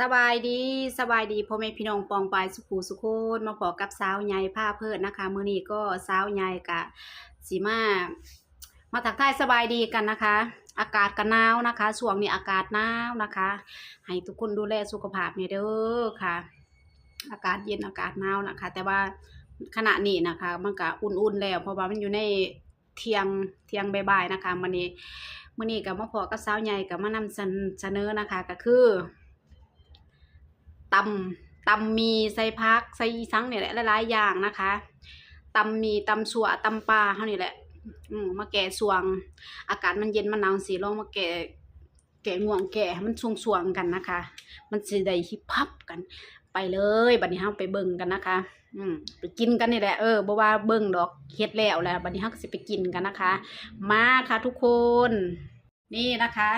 สบายดีสบายดีพ่อแม่พี่น้องปองปายสุขูสุโคนมาพอกับสาวใหญ่ผ้าเพิดนะคะมื้อนี้ก็สาวใหญ่กะสีมามาทักทายสบายดีกันนะคะ อากาศก็หนาวนะคะช่วงนี้อากาศหนาวนะคะ ให้ทุกคนดูแลสุขภาพเนี่ยเด้อค่ะ อากาศเย็นอากาศหนาวนะคะ แต่ว่าขณะนี้นะคะ มันก็อุ่นๆแล้วเพราะว่ามันอยู่ในเทียงเทียงบายๆนะคะมื้อนี้มื้อนี้ก็มาพอกับสาวใหญ่ก็มานำเสนอนะคะ ก็คือ ตำตำมีใส่พักใส่อีสังเนี่ยแหละหลายๆอย่างนะคะตำมีตำสัวตำปลาเท่านี้แหละอืมมาแก่สวง อากาศมันเย็นมันหนาวสีลองมาแก่แก่ง่วงแก่มันสวงสวงกันนะคะ มันสิได้ฮิปฮับกัน ไปเลยบัดนี้เฮาไปเบิ่งกันนะคะ อืมไปกินกันนี่แหละเออบ่ว่าเบิ่งดอกเฮ็ดแล้วแหล้วบัดนี้เฮาก็สิไปกินกันนะคะ มาค่ะทุกคน นี่นะคะ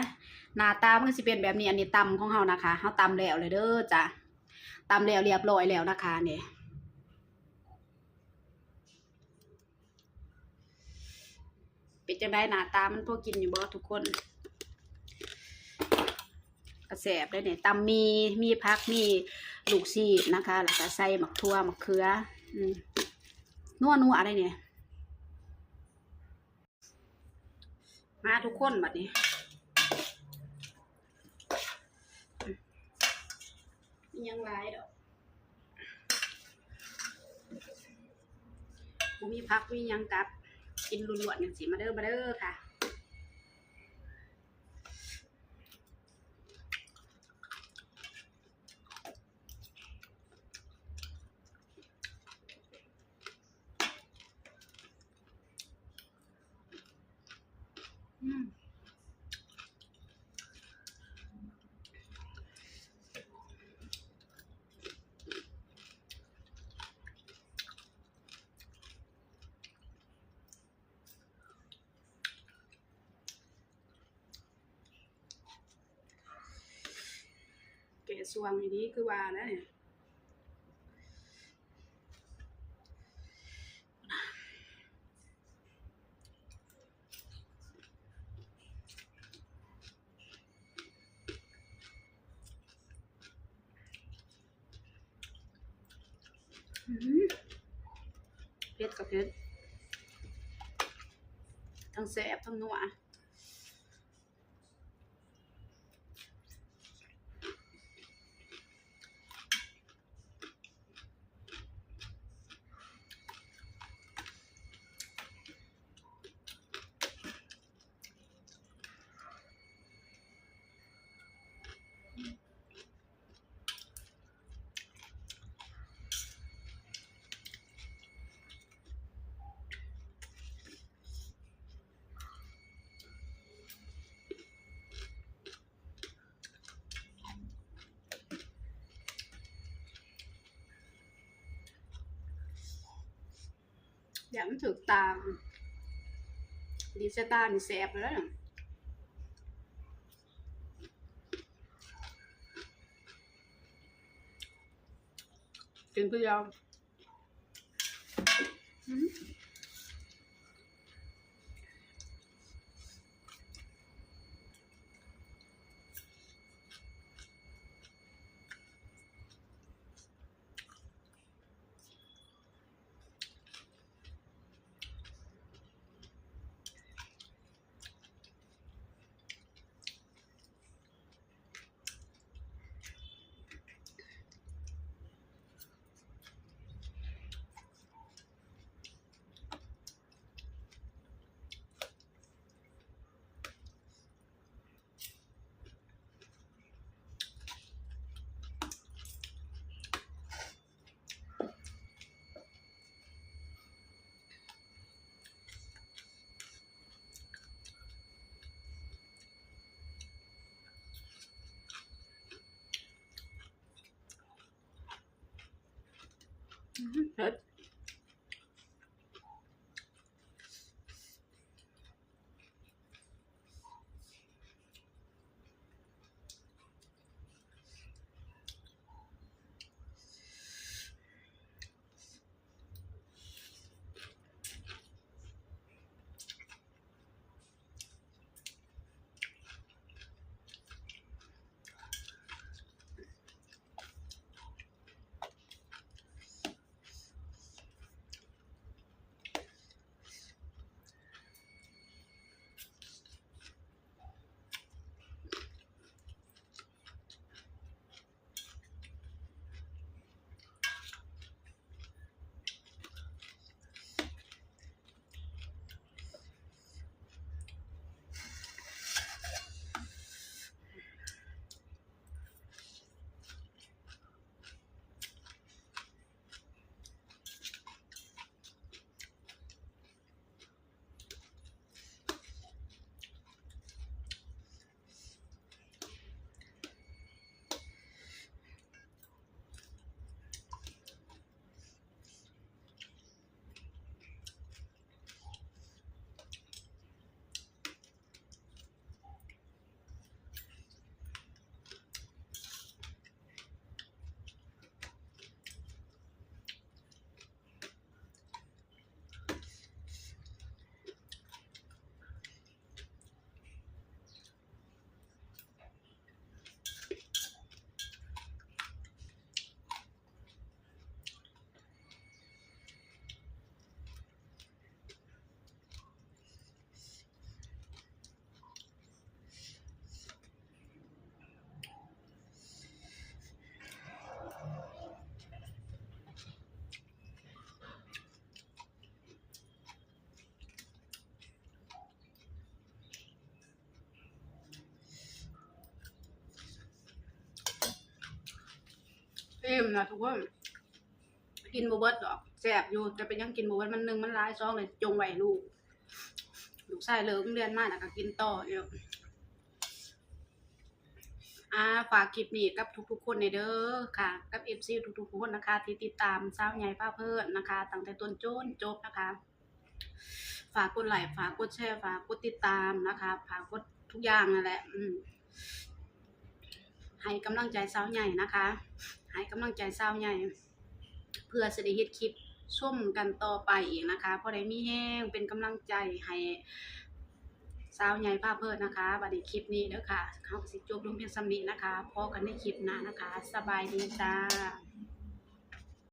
หน้าตามันสิเป็นแบบนี้อันนี้ตำของเฮานะคะเฮาตำแล้วเลยเด้อจ้ะ ตำแล้วเรียบร้อยแล้วนะคะเนี่ยเป็นจังไดหนาตามันพอกินอยู่บ่ทุกคนกระแสบได้เนี่ยตำมีมีพักมีลูกซีนะคะแล้วก็ใส่หมักทั่วหมักเขืออนัวนัวอะไรเนี่ยมาทุกคนบัดนี้ ยังไรดอกบ่มีพักมียังกับ กินล้วนๆอย่างสิมาเด้อมาเด้อค่ะอืม เกะสวงอย่างนี้คือว่าแล้วเนี่ยอื้อหือเผ็ดกับเผ็ดทั้งแสบทั้งนัว อยากมันถึกตาม ดีสตานี่แสบไปแล้วเกินเพื่อยาว อื อิ่มนะทุกคนกินบเบิร์ดดอกแซ่บอยู่แต่เป็นยังกินบเบิร์ดมันหนึ่งมันร้ายซองเลยจงไหวลูกลูกชายเลิกเรียนมากนะก็กินต่ออยู่อ่าฝากคลิปนี้กับทุกๆ คนในเด้อค่ะ กับเอฟซีทุกๆคนนะคะ ที่ติดตามสาวใหญ่ป้าเพิ่นนะคะตั้งแต่ต้นจนจบนะคะ ฝากกดไลค์ฝากกดแชร์ฝากกดติดตามนะคะฝากกดทุกอย่างนั่นแหละอืมให้กำลังใจสาวใหญ่นะคะ ให้กำลังใจสาวใหญ่ เพื่อสิได้เฮ็ดคลิปช่มกันต่อไปอีกนะคะเพราะได้มีแห้งเป็นกำลังใจให้สาวใหญ่ภาพเพิดนะคะบัดนี้คลิปนี้เด้อค่ะเขาสิจบลงเพียงสำนีนะคะพอกันในคลิปหน้านะคะ สบายดีจ้า